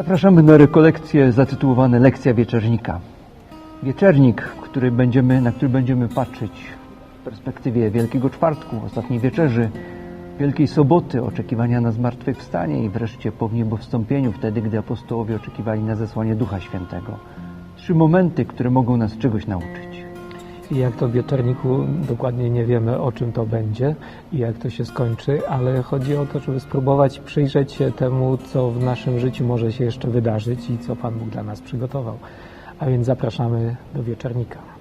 Zapraszamy na rekolekcje zatytułowane Lekcja Wieczernika. Wieczernik, który będziemy, na który będziemy patrzeć w perspektywie Wielkiego Czwartku, Ostatniej Wieczerzy, Wielkiej Soboty, oczekiwania na zmartwychwstanie i wreszcie po wniebowstąpieniu, wtedy gdy apostołowie oczekiwali na zesłanie Ducha Świętego. Trzy momenty, które mogą nas czegoś nauczyć. I jak to w wieczorniku dokładnie nie wiemy, o czym to będzie i jak to się skończy, ale chodzi o to, żeby spróbować przyjrzeć się temu, co w naszym życiu może się jeszcze wydarzyć i co Pan Bóg dla nas przygotował. A więc zapraszamy do wieczornika.